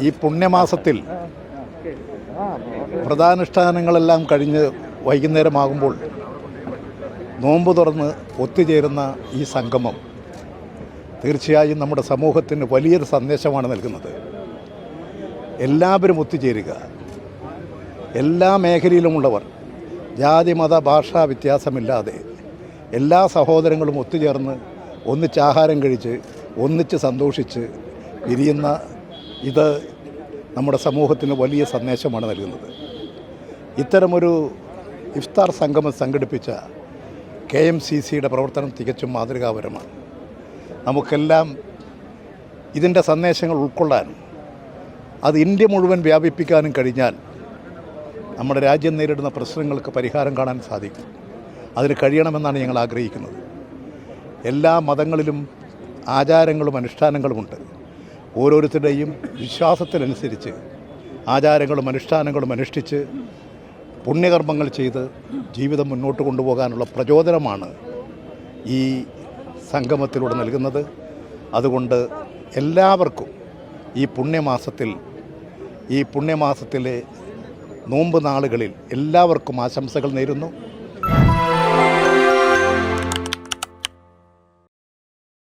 ഈ പുണ്യമാസത്തിൽ വ്രതാനുഷ്ഠാനങ്ങളെല്ലാം കഴിഞ്ഞ് വൈകുന്നേരമാകുമ്പോൾ നോമ്പ് തുറന്ന് ഒത്തുചേരുന്ന ഈ സംഗമം തീർച്ചയായും നമ്മുടെ സമൂഹത്തിന് വലിയൊരു സന്ദേശമാണ് നൽകുന്നത്. എല്ലാവരും ഒത്തുചേരുക. എല്ലാ മേഖലയിലുമുള്ളവർ ജാതി മത ഭാഷാ വ്യത്യാസമില്ലാതെ എല്ലാ സഹോദരങ്ങളും ഒത്തുചേർന്ന് ഒന്നിച്ച് ആഹാരം കഴിച്ച് ഒന്നിച്ച് സന്തോഷിച്ച് പിരിയുന്ന ഇത് നമ്മുടെ സമൂഹത്തിന് വലിയ സന്ദേശമാണ് നൽകുന്നത്. ഇത്തരമൊരു ഇഫ്താർ സംഗമം സംഘടിപ്പിച്ച കെ എം സി സിയുടെ പ്രവർത്തനം തികച്ചും മാതൃകാപരമാണ്. നമുക്കെല്ലാം ഇതിന്റെ സന്ദേശങ്ങൾ ഉൾക്കൊള്ളാനും അത് ഇന്ത്യ മുഴുവൻ വ്യാപിപ്പിക്കാനും കഴിഞ്ഞാൽ നമ്മുടെ രാജ്യം നേരിടുന്ന പ്രശ്നങ്ങൾക്ക് പരിഹാരം കാണാൻ സാധിക്കും. അതിന് കഴിയണമെന്നാണ് ഞങ്ങൾ ആഗ്രഹിക്കുന്നത്. എല്ലാ മതങ്ങളിലും ആചാരങ്ങളും അനുഷ്ഠാനങ്ങളുമുണ്ട്. ഓരോരുത്തരുടെയും വിശ്വാസത്തിനനുസരിച്ച് ആചാരങ്ങളും അനുഷ്ഠാനങ്ങളും അനുഷ്ഠിച്ച് പുണ്യകർമ്മങ്ങൾ ചെയ്ത് ജീവിതം മുന്നോട്ട് കൊണ്ടുപോകാനുള്ള പ്രചോദനമാണ് ഈ സംഗമത്തിലൂടെ നൽകുന്നത്. അതുകൊണ്ട് എല്ലാവർക്കും ഈ പുണ്യമാസത്തിൽ ഈ പുണ്യമാസത്തിലെ നോമ്പ് നാളുകളിൽ എല്ലാവർക്കും ആശംസകൾ നേരുന്നു.